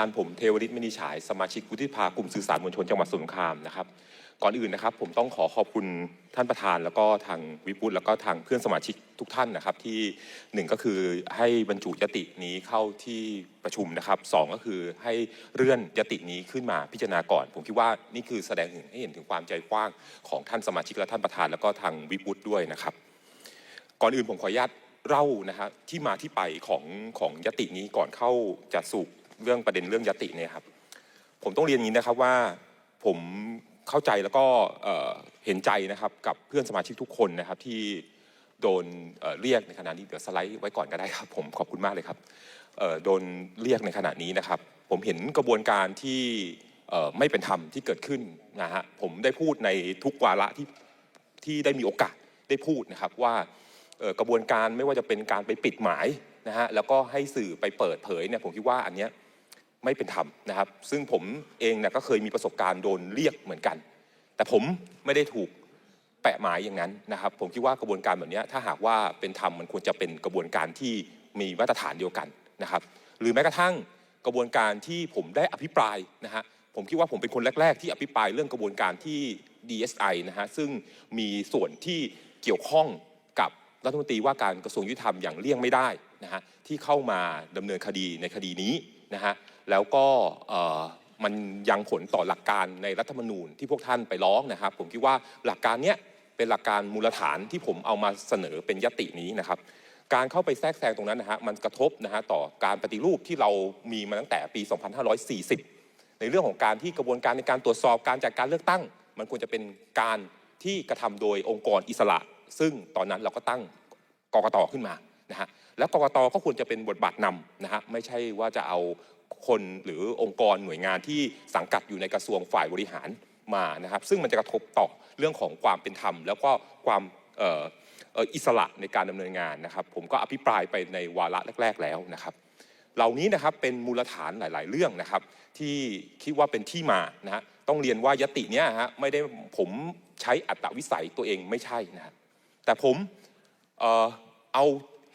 านผมเทวริศมณีฉายสมาชิกวุฒิภากลุ่มสื่อสารมวลชนจังหวัดสมุทรสงครามนะครับ ก่อนอื่นนะครับ ผมต้องขอขอบคุณท่านประธานแล้วก็ทางวิปุตแล้วก็ทางเพื่อนสมาชิกทุกท่านนะครับ ที่หนึ่งก็คือให้บรรจุยตินี้เข้าที่ประชุมนะครับสองก็คือให้เลื่อนยตินี้ขึ้นมาพิจารณาก่อน ผมคิดว่านี่คือแสดงให้เห็นถึงความใจกว้างของท่านสมาชิกและท่านประธานแล้วก็ทางวิปุตด้วยนะครับ ก่อนอื่นผมขออนุญาตเล่านะฮะที่มาที่ไปของของยตินี้ก่อนเข้าจะสู่ เรื่องประเด็นเรื่องยติเนี่ยครับ ผมต้องเรียนอย่างนี้นะครับว่าผมเข้าใจแล้วก็เห็นใจนะครับกับเพื่อนสมาชิกทุกคนนะครับที่โดนเรียกในขณะนี้เดี๋ยวสไลด์ไว้ก่อนก็ได้ครับ ผมขอบคุณมากเลยครับโดนเรียกในขณะนี้นะครับ ผมเห็นกระบวนการที่ไม่เป็นธรรมที่เกิดขึ้นนะฮะผมได้พูดในทุกวาระที่ที่ได้มีโอกาสได้พูดนะครับว่ากระบวนการไม่ว่าจะเป็นการไปปิดหมายนะฮะแล้วก็ให้สื่อไปเปิดเผยเนี่ยผมคิดว่าอันเนี้ย ไม่เป็นธรรมนะครับ ซึ่งผมเองเนี่ยก็เคยมีประสบการณ์โดนเรียกเหมือนกัน แต่ผมไม่ได้ถูกแปะหมายอย่างนั้นนะครับ ผมคิดว่ากระบวนการแบบนี้ถ้าหากว่าเป็นธรรมมันควรจะเป็นกระบวนการที่มีมาตรฐานเดียวกันนะครับ หรือแม้กระทั่งกระบวนการที่ผมได้อภิปรายนะฮะผมคิดว่าผมเป็นคนแรก ๆ ที่อภิปรายเรื่องกระบวนการที่ DSI นะฮะซึ่งมีส่วนที่เกี่ยวข้องกับรัฐมนตรีว่าการกระทรวงยุติธรรมอย่างเลี่ยงไม่ได้นะฮะที่เข้ามาดำเนินคดีในคดีนี้นะฮะ แล้วก็มันยังผลต่อหลักการในรัฐธรรมนูญที่พวกท่านไปร้องนะครับ ผมคิดว่าหลักการเนี้ยเป็นหลักการมูลฐานที่ผมเอามาเสนอเป็นยตินี้นะครับการเข้าไปแทรกแซงตรงนั้นนะฮะมันกระทบนะฮะต่อการปฏิรูปที่เรามีมาตั้งแต่ปี 2540 ในเรื่องของการที่กระบวนการในการตรวจสอบการจัดการเลือกตั้ง มันควรจะเป็นการที่กระทำโดยองค์กรอิสระ ซึ่งตอนนั้นเราก็ตั้งกกตขึ้นมานะฮะแล้วกกตก็ควรจะเป็นบทบาทนำนะฮะไม่ใช่ว่าจะเอา คนหรือองค์กรหน่วยงานที่สังกัดอยู่ในกระทรวงฝ่ายบริหารมานะครับ ซึ่งมันจะกระทบต่อเรื่องของความเป็นธรรม แล้วก็ความอิสระในการดำเนินงานนะครับ ผมก็อภิปรายไปในวาระแรก ๆ แล้วนะครับ เหล่านี้นะครับเป็นมูลฐานหลาย ๆ เรื่องนะครับ ที่คิดว่าเป็นที่มานะฮะต้องเรียนว่ายติเนี้ยฮะไม่ได้ผมใช้อัตวิสัยตัวเองไม่ใช่นะครับแต่ผมเออเอา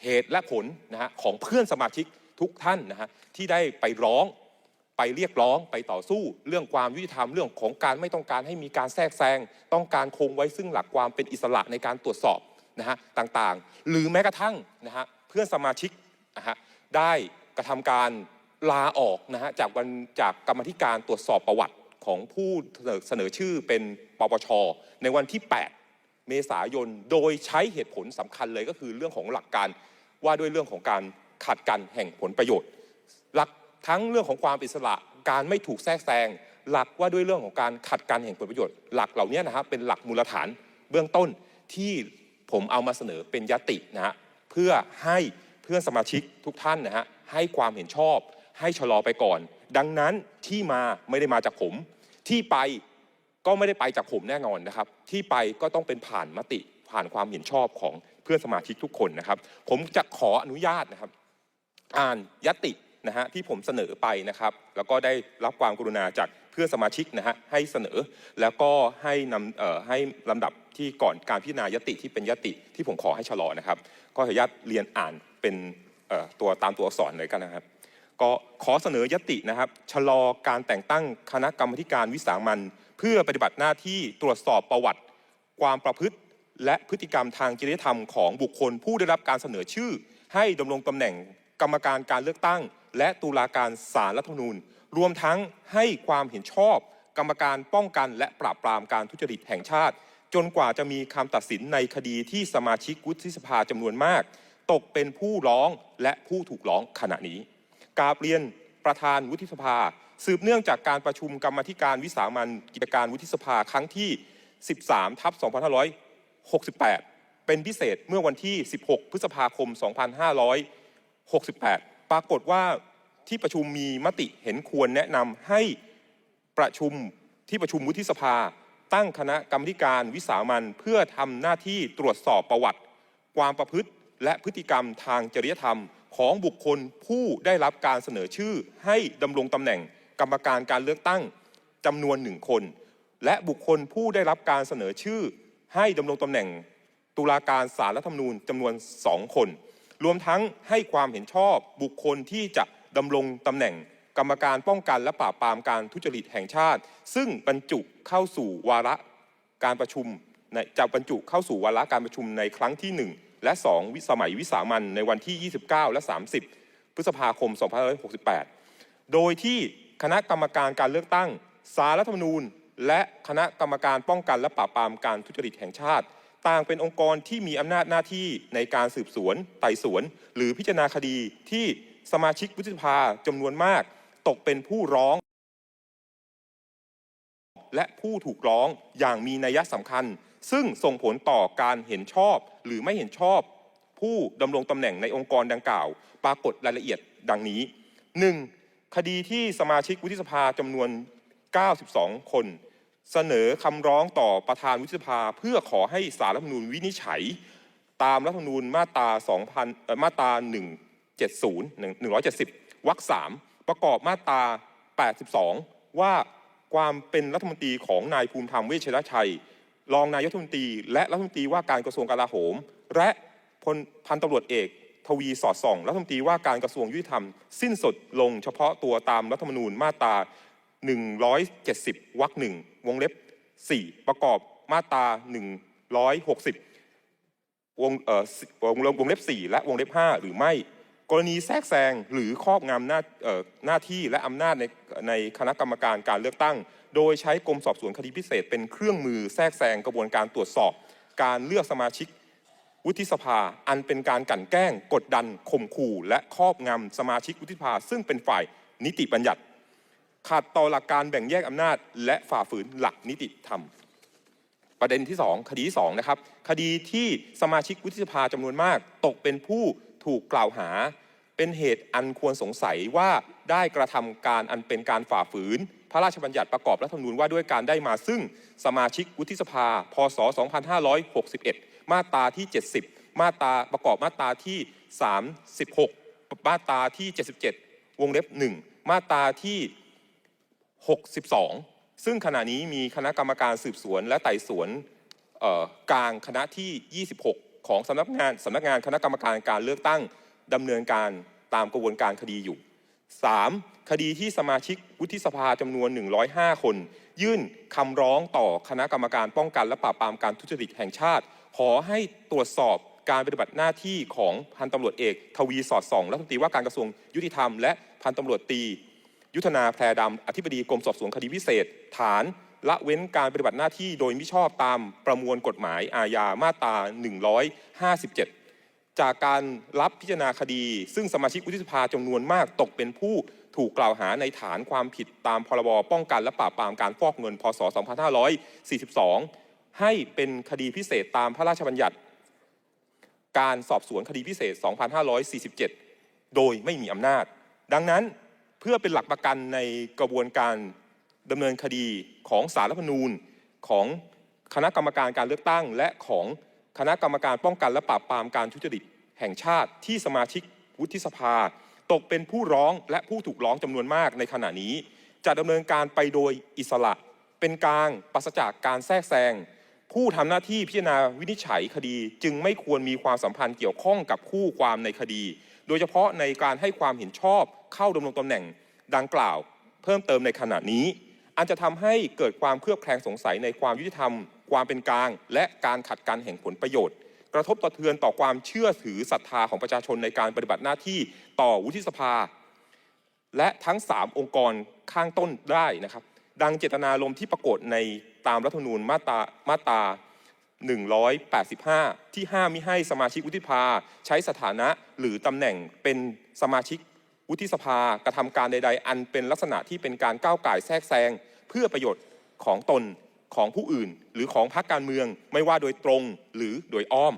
เหตุและผลนะฮะของเพื่อนสมาชิก ทุกท่านนะฮะที่ได้ไปร้องไปเรียกร้องไปต่อสู้เรื่องความยุติธรรมเรื่องของการไม่ต้องการให้มีการแทรกแซงต้องการคงไว้ซึ่งหลักความเป็นอิสระในการตรวจสอบนะฮะต่างๆ หรือแม้กระทั่งนะฮะเพื่อนสมาชิกนะฮะได้กระทำการลาออกนะฮะจากวันจากกรรมธิการตรวจสอบประวัติของผู้เสนอชื่อเป็นปปช ในวันที่ 8 เมษายน โดยใช้เหตุผลสำคัญเลยก็คือเรื่องของหลักการว่าด้วยเรื่องของการ ขัดกันแห่งผลประโยชน์ หลักทั้งเรื่องของความอิสระการไม่ถูกแทรกแซงหลักว่าด้วยเรื่องของการขัดกันแห่งผลประโยชน์ หลักเหล่านี้นะครับเป็นหลักมูลฐานเบื้องต้นที่ผมเอามาเสนอเป็นยตินะฮะเพื่อให้เพื่อนสมาชิกทุกท่านนะฮะให้ความเห็นชอบ ให้ชะลอไปก่อน ดังนั้นที่มาไม่ได้มาจากผม ที่ไปก็ไม่ได้ไปจากผมแน่นอนนะครับ ที่ไปก็ต้องเป็นผ่านมติผ่านความเห็นชอบของเพื่อนสมาชิกทุกคนนะครับ ผมจะขออนุญาตนะครับ อ่านยตินะฮะที่ผมเสนอไปนะครับ แล้วก็ได้รับความกรุณาจากเพื่อนสมาชิกนะฮะให้เสนอ แล้วก็ให้นำเอ่อให้ลำดับที่ก่อนการพิจารณายติที่เป็นยติที่ผมขอให้ชะลอนะครับ ก็ขออนุญาตเรียนอ่านเป็นเอ่อตัวตามตัวอักษรเลยกันนะครับ ก็ขอเสนอยตินะครับชะลอการแต่งตั้งคณะกรรมการวิสามันเพื่อปฏิบัติหน้าที่ตรวจสอบประวัติ ความประพฤติ และพฤติกรรมทางจริยธรรมของบุคคลผู้ได้รับการเสนอชื่อ ให้ดำรงตำแหน่ง กรรมการการเลือกตั้ง และตุลาการศาลรัฐธรรมนูญ รวมทั้งให้ความเห็นชอบ กรรมการป้องกันและปราบปรามการทุจริตแห่งชาติ จนกว่าจะมีคำตัดสินในคดีที่สมาชิกวุฒิสภาจำนวนมาก ตกเป็นผู้ร้องและผู้ถูกร้องขณะนี้กาบเรียนประธานวุฒิสภา สืบเนื่องจากการประชุมกรรมธิการวิสามันกิจการวุฒิสภาครั้งที่ 13ทับ2568 เป็นพิเศษเมื่อวันที่ 16 พฤษภาคม 68. ปรากฏว่าที่ประชุมมีมติเห็นควรแนะนำให้ประชุมที่ประชุมวุฒิสภา ตั้งคณะกรรมาธิการวิสามันเพื่อทำหน้าที่ตรวจสอบประวัติ ความประพฤติและพฤติกรรมทางจริยธรรม ของบุคคลผู้ได้รับการเสนอชื่อ ให้ดำรงตำแหน่งกรรมการการเลือกตั้งจำนวนหนึ่งคน และบุคคลผู้ได้รับการเสนอชื่อ ให้ดำรงตำแหน่งตุลาการศาลรัฐธรรมนูญจำนวนสองคน รวมทั้งให้ความเห็นชอบบุคคลที่จะดำรงตำแหน่งกรรมการป้องกันและปราบปรามการทุจริตแห่งชาติ ซึ่งบรรจุเข้าสู่วาระการประชุมในจะบรรจุเข้าสู่วาระการประชุมในครั้งที่ 1 และ 2 วิสมัยวิสามันในวันที่ 29 และ 30 พฤษภาคม 2568 โดยที่คณะกรรมการการเลือกตั้ง สารรัฐธรรมนูญ และคณะกรรมการป้องกันและปราบปรามการทุจริตแห่งชาติ ต่างเป็นองค์กรที่มีอำนาจหน้าที่ในการสืบสวน ไต่สวน หรือพิจารณาคดีที่สมาชิกวุฒิสภาจำนวนมาก ตกเป็นผู้ร้อง และผู้ถูกร้องอย่างมีนัยสำคัญ ซึ่งส่งผลต่อการเห็นชอบ หรือไม่เห็นชอบ ผู้ดำรงตำแหน่งในองค์กรดังกล่าว ปรากฏรายละเอียดดังนี้ 1. คดีที่สมาชิกวุฒิสภาจำนวน 92 คน เสนอคำร้องต่อประธานวุฒิสภา เพื่อขอให้สารรัฐธรรมนูญวินิจฉัย ตามรัฐธรรมนูญมาตรา2,000มาตรา170 170วรรค3ประกอบมาตรา 82 ว่าความเป็นรัฐมนตรีของนายภูมิธรรมเวชชชัย รองนายรัฐมนตรี และรัฐมนตรีว่าการกระทรวงกลาโหม และพลพันตำรวจเอกทวีสอดส่องรัฐมนตรีว่าการกระทรวงยุติธรรม สิ้นสุดลงเฉพาะตัวตามรัฐธรรมนูญมาตรา 170 วรรคหนึ่ง วงเล็บ 4 ประกอบมาตรา 160 วงเอ่อวงเล็บวงเล็บ 4 และวงเล็บ 5 หรือไม่ กรณีแทรกแซงหรือครอบงำหน้าเอ่อหน้าที่และอำนาจในในคณะกรรมการการเลือกตั้ง โดยใช้กรมสอบสวนคดีพิเศษ เป็นเครื่องมือแทรกแซงกระบวนการตรวจสอบ การเลือกสมาชิกวุฒิสภาอันเป็นการกลั่นแกล้ง กดดันข่มขู่และครอบงำสมาชิกวุฒิสภา ซึ่งเป็นฝ่ายนิติบัญญัติ ขัดต่อหลักการแบ่งแยกอำนาจ และฝ่าฝืนหลักนิติธรรม ประเด็นที่ 2 คดีที่2นะครับคดีที่สมาชิกวุฒิสภาจำนวนมาก ตกเป็นผู้ถูกกล่าวหา เป็นเหตุอันควรสงสัยว่าได้กระทำการอันเป็นการฝ่าฝืน พระราชบัญญัติประกอบรัฐธรรมนูญว่าด้วยการได้มาซึ่งสมาชิกวุฒิสภา พศ 2561 มาตราที่ 70 มาตราประกอบมาตราที่ 36 มาตราที่ 77 วงเล็บ 1 มาตราที่ 62 ซึ่งขณะนี้มีคณะกรรมการสืบสวนและไต่สวนกลางคณะที่ 26 ของสำนักงานสำนักงานคณะกรรมการการเลือกตั้งดำเนินการตามกระบวนการคดีอยู่ 3. คดีที่สมาชิกวุฒิสภาจำนวน 105 คน ยื่นคำร้องต่อคณะกรรมการป้องกันและปราบปรามการทุจริตแห่งชาติ ขอให้ตรวจสอบการปฏิบัติหน้าที่ของพันตำรวจเอก ทวีสอดส่องรัฐมนตรีว่าการกระทรวงยุติธรรมและพันตำรวจตี ยุทธนาแพรดำอธิบดีกรมสอบสวนคดีพิเศษ ฐานละเว้นการปฏิบัติหน้าที่โดยมิชอบตามประมวลกฎหมายอาญามาตรา 157 จากการรับพิจารณาคดี ซึ่งสมาชิกวุฒิสภาจำนวนมากตกเป็นผู้ถูกกล่าวหาในฐานความผิดตามพรบป้องกันและปราบปรามการฟอกเงิน พศ 2542 ให้เป็นคดีพิเศษตามพระราชบัญญัติ การสอบสวนคดีพิเศษ 2547 โดยไม่มีอำนาจ ดังนั้น เพื่อเป็นหลักประกันในกระบวนการดำเนินคดีของสารรัฐธรรมนูญของคณะกรรมการการเลือกตั้ง และของคณะกรรมการป้องกันและปราบปรามการทุจริตแห่งชาติที่สมาชิกวุฒิสภา ตกเป็นผู้ร้องและผู้ถูกร้องจำนวนมากในขณะนี้ จะดำเนินการไปโดยอิสระ เป็นกลางปราศจากการแทรกแซงผู้ทำหน้าที่พิจารณาวินิจฉัยคดี จึงไม่ควรมีความสัมพันธ์เกี่ยวข้องกับคู่ความในคดี โดยเฉพาะในการให้ความเห็นชอบ เข้าดำรงตำแหน่งดังกล่าว เพิ่มเติมในขณะนี้ อันจะทำให้เกิดความเครือบแคลงสงสัยในความยุติธรรม ความเป็นกลาง และการขัดกันแห่งผลประโยชน์ กระทบต่อเทือนต่อความเชื่อถือศรัทธาของประชาชนในการปฏิบัติหน้าที่ต่อวุฒิสภา และทั้ง 3 องค์กรข้างต้นได้นะครับ ดังเจตนารมณ์ที่ปรากฏในตามรัฐธรรมนูญมาตรามาตรา185 ที่ห้ามมิให้สมาชิกวุฒิสภาใช้สถานะหรือตำแหน่งเป็นสมาชิก วุฒิสภากระทำการใด ๆ อันเป็นลักษณะที่เป็นการก้าวไก่แทรกแซงเพื่อประโยชน์ของตนของผู้อื่น หรือของพรรคการเมืองไม่ว่าโดยตรงหรือโดยอ้อม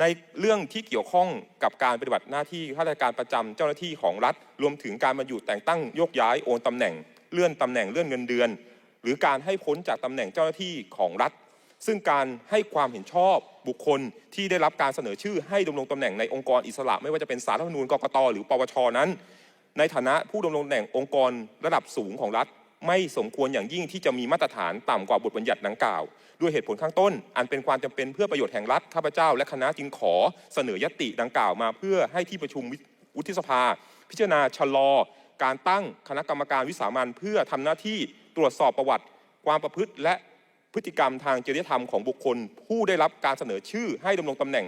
ในเรื่องที่เกี่ยวข้องกับการปฏิบัติหน้าที่ข้าราชการประจำเจ้าหน้าที่ของรัฐ รวมถึงการบรรจุแต่งตั้งโยกย้ายโอนตำแหน่ง เลื่อนตำแหน่งเลื่อนเงินเดือน หรือการให้พ้นจากตำแหน่งเจ้าหน้าที่ของรัฐ ซึ่งการให้ความเห็นชอบบุคคลที่ได้รับการเสนอชื่อให้ดำรงตำแหน่งในองค์กรอิสระ ไม่ว่าจะเป็นสารรัฐธรรมนูญกกตหรือปปชนั้น ในฐานะผู้ดำรงตำแหน่งองค์กรระดับสูงของรัฐ ไม่สมควรอย่างยิ่งที่จะมีมาตรฐานต่ำกว่าบทบัญญัติดังกล่าว ด้วยเหตุผลข้างต้น อันเป็นความจำเป็นเพื่อประโยชน์แห่งรัฐข้าพเจ้า และคณะจึงขอเสนอยติดังกล่าวมา เพื่อให้ที่ประชุมวุฒิสภา พิจารณาชะลอ การตั้งคณะกรรมการวิสามันเพื่อทำหน้าที่ตรวจสอบประวัติ ความประพฤติและ พฤติกรรมทางจริยธรรมของบุคคล ผู้ได้รับการเสนอชื่อให้ดำรงตำแหน่ง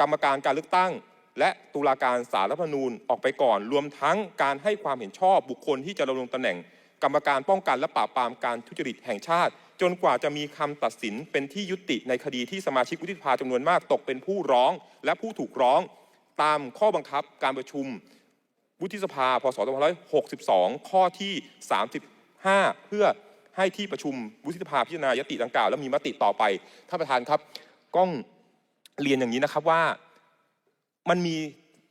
กรรมการการเลือกตั้ง และตุลาการสารรัฐธรรมนูญออกไปก่อน รวมทั้งการให้ความเห็นชอบบุคคลที่จะดำรงตำแหน่ง กรรมการป้องกันและปราบปรามการทุจริตแห่งชาติ จนกว่าจะมีคำตัดสินเป็นที่ยุติในคดีที่สมาชิกวุฒิสภาจำนวนมากตกเป็นผู้ร้อง และผู้ถูกร้อง ตามข้อบังคับการประชุมวุฒิสภาพศ2562 ข้อที่ 35 เพื่อ ให้ที่ประชุมวุฒิสภาพิจารณายติดังกล่าวและมีมติต่อไปท่านประธานครับก้องเรียนอย่างนี้นะครับว่ามันมี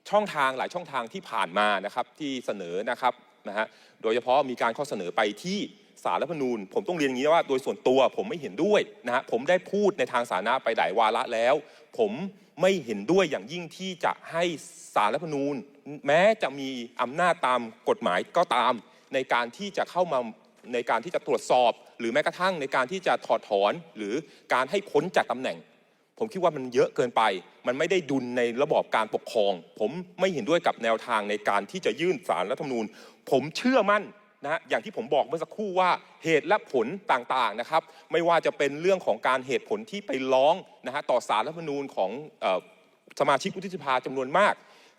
ช่องทางหลายช่องทางที่ผ่านมานะครับที่เสนอนะครับนะฮะโดยเฉพาะมีการข้อเสนอไปที่สารรัฐธรรมนูญ ผมต้องเรียนอย่างนี้ว่าโดยส่วนตัวผมไม่เห็นด้วยนะฮะผมได้พูดในทางสาธารณะไปหลายวาระแล้ว ผมไม่เห็นด้วยอย่างยิ่งที่จะให้สารรัฐธรรมนูญ แม้จะมีอำนาจตามกฎหมายก็ตาม ในการที่จะเข้ามา ในการที่จะตรวจสอบ หรือแม้กระทั่งในการที่จะถอดถอนหรือการให้พ้นจากตำแหน่ง ผมคิดว่ามันเยอะเกินไป มันไม่ได้ดุลในระบอบการปกครอง ผมไม่เห็นด้วยกับแนวทางในการที่จะยื่นสารรัฐธรรมนูญ ผมเชื่อมั่นนะฮะอย่างที่ผมบอกเมื่อสักครู่ว่าเหตุและผลต่างๆนะครับ ไม่ว่าจะเป็นเรื่องของการเหตุผลที่ไปร้องนะฮะต่อสารรัฐธรรมนูญของออสมาชิกวุฒิสภาจำนวนมาก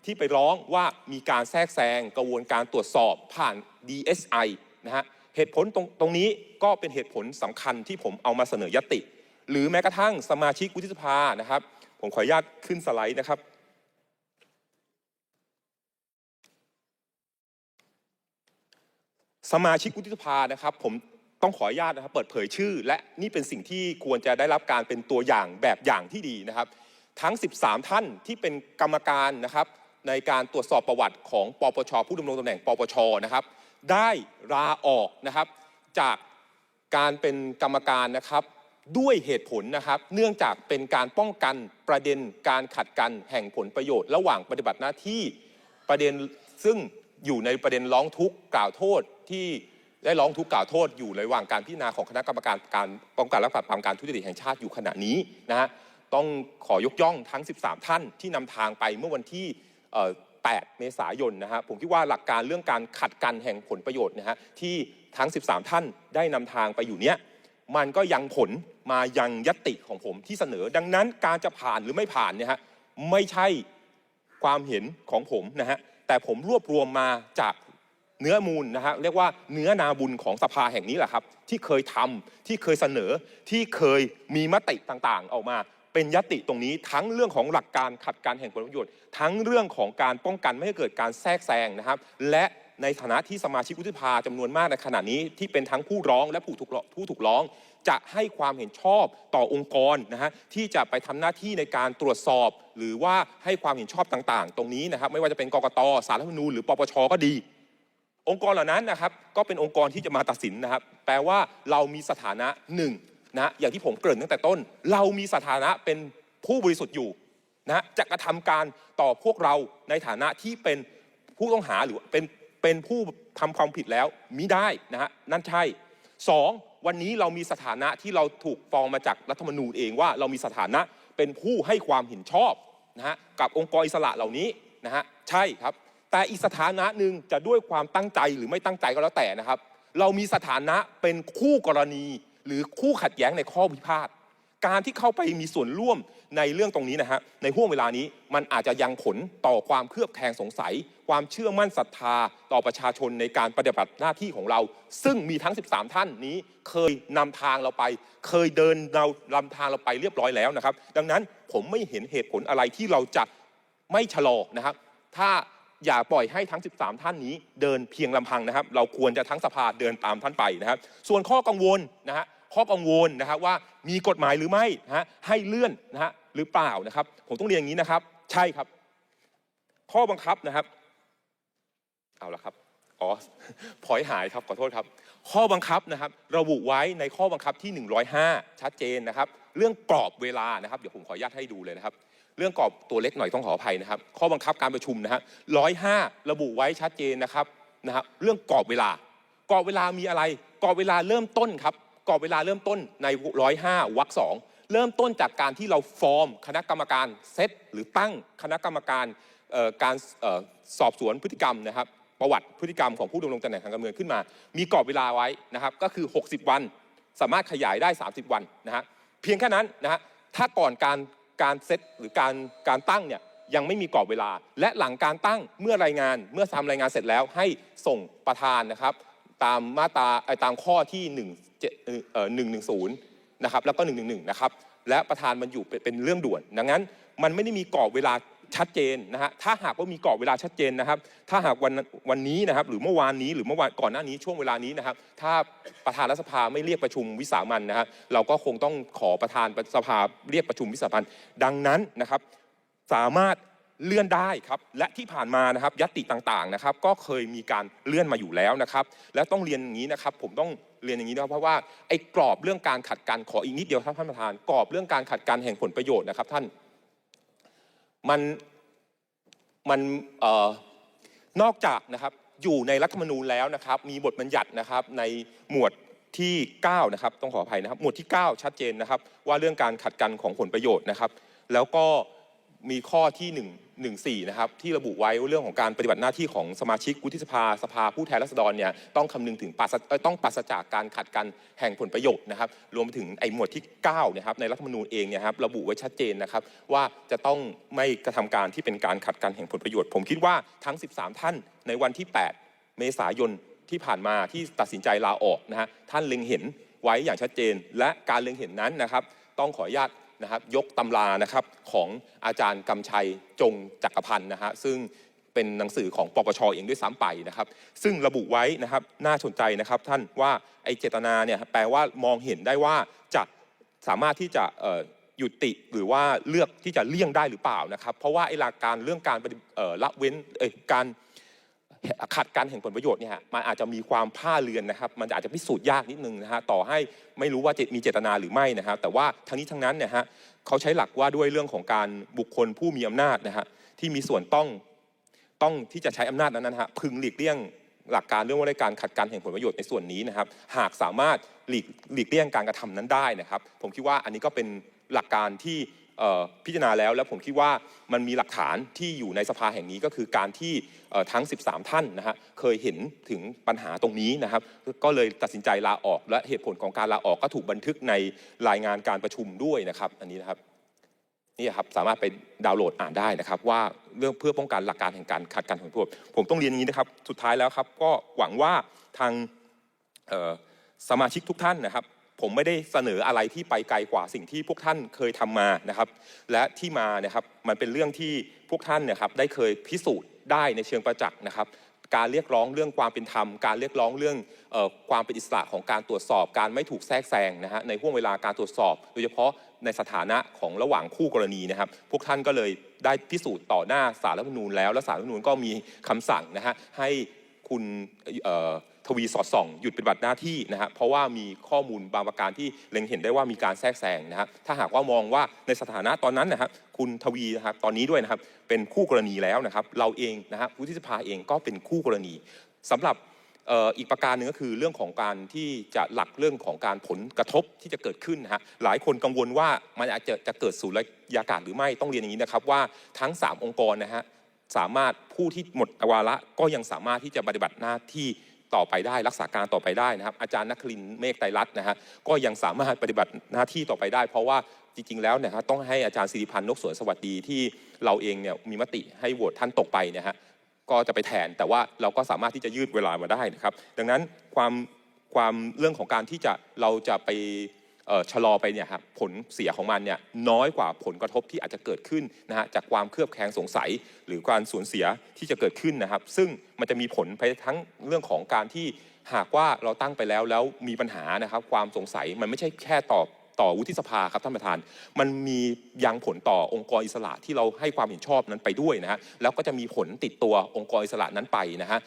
ที่ไปร้องว่ามีการแทรกแซงกระบวนการตรวจสอบผ่าน DSI นะฮะ เหตุผลตรงตรงนี้ก็เป็นเหตุผลสำคัญที่ผมเอามาเสนอยติ หรือแม้กระทั่งสมาชิกวุฒิสภานะครับ ผมขออนุญาตขึ้นสไลด์นะครับ สมาชิกวุฒิสภานะครับ ผมต้องขออนุญาตนะครับ เปิดเผยชื่อ และนี่เป็นสิ่งที่ควรจะได้รับการเป็นตัวอย่างแบบอย่างที่ดีนะครับ ทั้ง 13 ท่านที่เป็นกรรมการนะครับ ในการตรวจสอบประวัติของปปชผู้ดำรงตำแหน่งปปชนะครับ ได้ลาออกนะครับ จากการเป็นกรรมการนะครับด้วยเหตุผลนะครับ เนื่องจากเป็นการป้องกันประเด็นการขัดกันแห่งผลประโยชน์ ระหว่างปฏิบัติหน้าที่ประเด็นซึ่งอยู่ในประเด็นร้องทุกข์กล่าวโทษที่ได้ร้องทุกข์กล่าวโทษอยู่ระหว่างการพิจารณาของคณะกรรมการการป้องกันและปราบปรามการทุจริตแห่งชาติอยู่ขณะนี้นะฮะต้องขอยกย่องทั้ง 13 ท่านที่นำทางไปเมื่อวันที่ 8 เมษายนนะฮะผมคิดว่าหลักการเรื่องการขัดกันแห่งผลประโยชน์นะฮะที่ทั้ง 13 ท่านได้นำทางไปอยู่เนี้ยมันก็ยังผลมายังยตติของผมที่เสนอ ดังนั้นการจะผ่านหรือไม่ผ่านเนี่ยฮะไม่ใช่ความเห็นของผมนะฮะแต่ผมรวบรวมมาจากเนื้อมูลนะฮะเรียกว่าเนื้อนาบุญของสภาแห่งนี้แหละครับ ที่เคยทำที่เคยเสนอที่เคยมีมติต่างๆ ออกมา เป็นยติตรงนี้ทั้งเรื่องของหลักการขัดการแห่งผลประโยชน์ ทั้งเรื่องของการป้องกันไม่ให้เกิดการแทรกแซงนะครับ และในฐานะที่สมาชิกวุฒิภาจำนวนมากในขณะนี้ที่เป็นทั้งผู้ร้องและผู้ถูกผู้ถูกร้อง จะให้ความเห็นชอบต่อองค์กรนะฮะที่จะไปทำหน้าที่ในการตรวจสอบ หรือว่าให้ความเห็นชอบต่างๆ ตรงนี้นะครับ ไม่ว่าจะเป็นกกตสารรัฐธรรมนูญหรือปปชก็ดี องค์กรเหล่านั้นนะครับ ก็เป็นองค์กรที่จะมาตัดสินนะครับ แปลว่าเรามีสถานะหนึ่ง นะอย่างที่ผมเกริ่นตั้งแต่ต้น เรามีสถานะเป็นผู้บริสุทธิ์อยู่นะจะกระทำการต่อพวกเราในฐานะที่เป็นผู้ต้องหาหรือเป็นเป็นผู้ทำความผิดแล้วมิได้นะฮะนั่นใช่สองวันนี้เรามีสถานะที่เราถูกฟ้องมาจากรัฐธรรมนูญเองว่าเรามีสถานะเป็นผู้ให้ความเห็นชอบนะฮะกับองค์กรอิสระเหล่านี้นะฮะใช่ครับ แต่อีกสถานะหนึ่งจะด้วยความตั้งใจหรือไม่ตั้งใจก็แล้วแต่นะครับ เรามีสถานะเป็นคู่กรณี หรือคู่ขัดแย้งในข้อพิพาทการที่เข้าไปมีส่วนร่วมในเรื่องตรงนี้นะฮะในห่วงเวลานี้มันอาจจะยังผลต่อความเครือบแคลงสงสัย ความเชื่อมั่นศรัทธาต่อประชาชนในการปฏิบัติหน้าที่ของเรา ซึ่งมีทั้ง 13 ท่านนี้เคยนำทางเราไป เคยเดินเราลำทางเราไปเรียบร้อยแล้วนะครับ ดังนั้นผมไม่เห็นเหตุผลอะไรที่เราจะไม่ชะลอนะครับ ถ้าอย่าปล่อยให้ทั้ง 13 ท่านนี้เดินเพียงลำพังนะครับ เราควรจะทั้งสภาเดินตามท่านไปนะครับ ส่วนข้อกังวลนะฮะ ข้อกังวลนะครับว่ามีกฎหมายหรือไม่นะฮะให้เลื่อนนะฮะหรือเปล่านะครับ ผมต้องเรียนอย่างนี้นะครับ ใช่ครับ ข้อบังคับนะครับ เอาละครับอ๋อพอยหายครับขอโทษครับ ข้อบังคับนะครับ ระบุไว้ในข้อบังคับที่ 105 ชัดเจนนะครับ เรื่องกรอบเวลานะครับเดี๋ยวผมขออนุญาตให้ดูเลยนะครับ เรื่องกรอบตัวเล็กหน่อยต้องขออภัยนะครับ ข้อบังคับการประชุมนะฮะร้อยห้าระบุไว้ชัดเจนนะครับนะฮะเรื่องกรอบเวลากรอบเวลามีอะไรกรอบเวลาเริ่มต้นครับ กรอบเวลาเริ่มต้นในร้อยห้าวรรคสองเริ่มต้นจากการที่เราฟอร์ม คณะกรรมการเซตหรือตั้งคณะกรรมการการออสอบสวนพฤติกรรมนะครับ ประวัติพฤติกรรมของผู้ดำรงตำแหน่งทางการเมืองขึ้นมา มีกรอบเวลาไว้นะครับก็คือ 60 วัน สามารถขยายได้ 30 วันนะฮะเพียงแค่นั้นนะฮะถ้าก่อนการการเซตหรือการการตั้งเนี่ยยังไม่มีกรอบเวลา และหลังการตั้งเมื่อรายงานเมื่อทำรายงานเสร็จแล้วให้ส่งประธานนะครับ ตามมาตราตามข้อที่1 เอ่อ110นะครับแล้วก็111นะครับและประธานมันอยู่เป็นเรื่องด่วน ดังนั้นมันไม่ได้มีกรอบเวลาชัดเจนนะฮะถ้าหากว่ามีกรอบเวลาชัดเจนนะครับ ถ้าหากวันวันนี้นะครับ หรือเมื่อวานนี้หรือเมื่อวานก่อนหน้านี้ช่วงเวลานี้นะครับ ถ้าประธานรัฐสภาไม่เรียกประชุมวิสามันนะฮะเราก็คงต้องขอประธานสภาเรียกประชุมวิสามันดังนั้นนะครับ สามารถเลื่อนได้ครับและที่ผ่านมานะครับยตติต่างๆนะครับ ก็เคยมีการเลื่อนมาอยู่แล้วนะครับ และต้องเรียนอย่างนี้นะครับ ผมต้อง เรียนอย่างนี้นะเพราะว่าไอ้กรอบเรื่องการขัดกันขออีกนิดเดียวครับท่านประธานกรอบเรื่องการขัดกันแห่งผลประโยชน์นะครับท่านมันมันออนอกจากนะครับอยู่ในรัฐธรรมนูญแล้วนะครับ มีบทบัญญัตินะครับในหมวดที่9นะครับต้องขออภัยนะครับ หมวดที่ 9 ชัดเจนนะครับ ว่าเรื่องการขัดกันของผลประโยชน์นะครับ แล้วก็ มีข้อที่1 1 4นะครับที่ระบุไว้ว่าเรื่องของการปฏิบัติหน้าที่ของสมาชิกวุฒิสภาสภาผู้แทนราษฎรเนี่ยต้องคำนึงถึงปราศเอ่อต้องปราศจากการขัดกันแห่งผลประโยชน์นะครับ รวมไปถึงไอ้หมวดที่9นะครับในรัฐธรรมนูญเองเนี่ยครับระบุไว้ชัดเจนนะครับว่าจะต้องไม่กระทำการที่เป็นการขัดกันแห่งผลประโยชน์ ผมคิดว่าทั้ง 13 ท่านในวันที่ 8 เมษายนที่ผ่านมาที่ตัดสินใจลาออกนะฮะท่านเล็งเห็นไว้อย่างชัดเจน และการเล็งเห็นนั้นนะครับ ต้องขออนุญาต นะครับยกตำรานะครับของอาจารย์กำชัยจงจักรพันธ์นะฮะซึ่งเป็นหนังสือของปปชเองด้วยซ้ำไปนะครับ ซึ่งระบุไว้นะครับน่าสนใจนะครับท่านว่าไอเจตนาเนี่ยแปลว่ามองเห็นได้ว่าจะสามารถที่จะหยุดติหรือว่าเลือกที่จะเลี่ยงได้หรือเปล่านะครับ เพราะว่าไอหลักการเรื่องการละเว้นการ ขัดกันแห่งผลประโยชน์เนี่ยฮะมันอาจจะมีความผ้าเรือนนะครับ มันอาจจะพิสูจน์ยากนิดนึงนะฮะต่อให้ไม่รู้ว่าจตมีเจตนาหรือไม่นะครับแต่ว่าทั้งนี้ทั้งนั้นเนี่ยฮะเขาใช้หลักว่าด้วยเรื่องของการบุคคลผู้มีอำนาจนะฮะที่มีส่วนต้องต้องที่จะใช้อำนาจนั้นนะฮะพึงหลีกเลี่ยงหลักการเรื่องว่าด้วยการขัดกันแห่งผลประโยชน์ในส่วนนี้นะครับ หากสามารถหลีกหลีกเลี่ยงการกระทำนั้นได้นะครับ ผมคิดว่าอันนี้ก็เป็นหลักการที่ พิจารณาแล้ว แล้วผมคิดว่ามันมีหลักฐานที่อยู่ในสภาแห่งนี้ก็คือการที่ทั้ง 13 ท่านนะฮะเคยเห็นถึงปัญหาตรงนี้นะครับ ก็เลยตัดสินใจลาออก และเหตุผลของการลาออกก็ถูกบันทึกในรายงานการประชุมด้วยนะครับ อันนี้นะครับนี่ครับสามารถไปดาวน์โหลดอ่านได้นะครับ ว่าเรื่องเพื่อป้องกันหลักการแห่งการขัดกันของพวกผมต้องเรียนอย่างนี้นะครับ สุดท้ายแล้วครับ ก็หวังว่าทางสมาชิกทุกท่านนะครับ ผมไม่ได้เสนออะไรที่ไปไกลกว่าสิ่งที่พวกท่านเคยทำมานะครับ และที่มานะครับมันเป็นเรื่องที่พวกท่านนะครับได้เคยพิสูจน์ได้ในเชิงประจักษ์นะครับ การเรียกร้องเรื่องความเป็นธรรม การเรียกร้องเรื่องออความเป็นอิสระของการตรวจสอบ การไม่ถูกแทรกแซงนะฮะในห่วงเวลาการตรวจสอบ โดยเฉพาะในสถานะของระหว่างคู่กรณีนะครับ พวกท่านก็เลยได้พิสูจน์ต่อหน้าสารรัฐมนูญแล้วและสารรัฐมนูญก็มีคำสั่งนะฮะให้คุณ ทวีสอดส่อง หยุดปฏิบัติหน้าที่นะฮะเพราะว่ามีข้อมูลบางประการที่เล็งเห็นได้ว่ามีการแทรกแซงนะฮะถ้าหากว่ามองว่าในสถานะตอนนั้นนะครับคุณทวีนะครับตอนนี้ด้วยนะครับเป็นคู่กรณีแล้วนะครับเราเองนะฮะวุฒิสภาเองก็เป็นคู่กรณีสำหรับอีกประการหนึ่งก็คือเรื่องของการที่จะหลักเรื่องของการผลกระทบที่จะเกิดขึ้นนะฮะหลายคนกังวลว่ามันอาจจะจะเกิดสุญญากาศหรือไม่ต้องเรียนอย่างนี้นะครับว่าทั้ง 3 องค์กรนะฮะสามารถผู้ที่หมดวาระก็ยังสามารถที่จะปฏิบัติหน้าที่ ต่อไปได้ รักษาการต่อไปได้นะครับ อาจารย์นักคลินเมฆไตรรัตน์นะฮะก็ยังสามารถปฏิบัติหน้าที่ต่อไปได้ เพราะว่าจริง ๆ แล้วเนี่ยครับต้องให้อาจารย์สิริพันธ์นกสวนสวัสดีที่เราเองเนี่ยมีมติให้โหวตท่านตกไปเนี่ยฮะก็จะไปแทนแต่ว่าเราก็สามารถที่จะยืดเวลามาได้นะครับ ดังนั้นความความเรื่องของการที่จะเราจะไป ชะลอไปเนี่ยครับผลเสียของมันเนี่ยน้อยกว่าผลกระทบที่อาจจะเกิดขึ้นนะฮะจากความเคลือบแคลงสงสัย หรือการสูญเสียที่จะเกิดขึ้นนะครับ ซึ่งมันจะมีผลไปทั้งเรื่องของการที่หากว่าเราตั้งไปแล้วแล้วมีปัญหานะครับ ความสงสัยมันไม่ใช่แค่ต่อต่อวุฒิสภาครับท่านประธาน มันมียังผลต่อองค์กรอิสระที่เราให้ความเห็นชอบนั้นไปด้วยนะฮะแล้วก็จะมีผลติดตัวองค์กรอิสระนั้นไปนะฮะ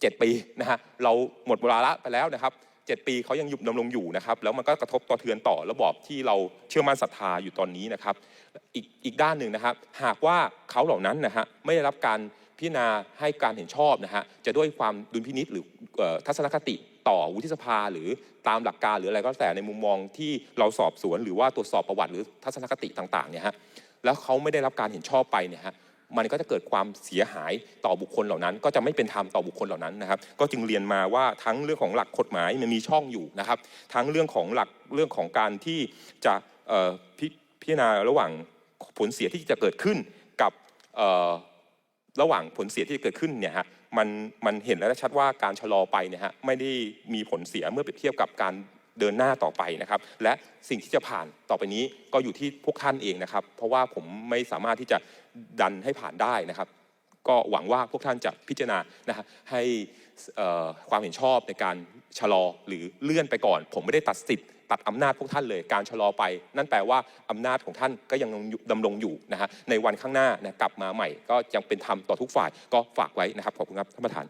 เจ็ดปีนะฮะเราหมดเวลาละไปแล้วนะครับ เจ็ดปีเขายังอยู่ดำรงอยู่นะครับแล้วมันก็กระทบต่อเทือนต่อระบอบที่เราเชื่อมั่นศรัทธาอยู่ตอนนี้นะครับ อีกอีกด้านหนึ่งนะครับ หากว่าเขาเหล่านั้นนะฮะไม่ได้รับการพิจารณาให้การเห็นชอบนะฮะจะด้วยความดุลพินิษหรือทัศนคติต่อวุฒิสภาหรือตามหลักการหรืออะไรก็แต่ในมุมมองที่เราสอบสวน หรือว่าตรวจสอบประวัติหรือทัศนคติต่างๆเนี่ยฮะแล้วเขาไม่ได้รับการเห็นชอบไปเนี่ยฮะ มันก็จะเกิดความเสียหายต่อบุคคลเหล่านั้น ก็จะไม่เป็นธรรมต่อบุคคลเหล่านั้นนะครับ ก็จึงเรียนมาว่าทั้งเรื่องของหลักกฎหมายมันมีช่องอยู่นะครับ ทั้งเรื่องของหลักเรื่องของการที่จะพิจารณาระหว่างผลเสียที่จะเกิดขึ้นกับระหว่างผลเสียที่จะเกิดขึ้นเนี่ยฮะมันมันเห็นแล้วชัดว่าการชะลอไปเนี่ยฮะไม่ได้มีผลเสียเมื่อเปรียบเทียบกับการเดินหน้าต่อไปนะครับ และสิ่งที่จะผ่านต่อไปนี้ก็อยู่ที่พวกท่านเองนะครับ เพราะว่าผมไม่สามารถที่จะ ดันให้ผ่านได้นะครับ ก็หวังว่าพวกท่านจะพิจารณานะฮะให้ความเห็นชอบในการชะลอหรือเลื่อนไปก่อน ผมไม่ได้ตัดสิทธิ์ตัดอำนาจพวกท่านเลยการชะลอไป นั่นแปลว่าอำนาจของท่านก็ยังดำรงอยู่นะฮะในวันข้างหน้านะกลับมาใหม่ ก็ยังเป็นธรรมต่อทุกฝ่ายก็ฝากไว้นะครับขอบคุณครับท่านประธาน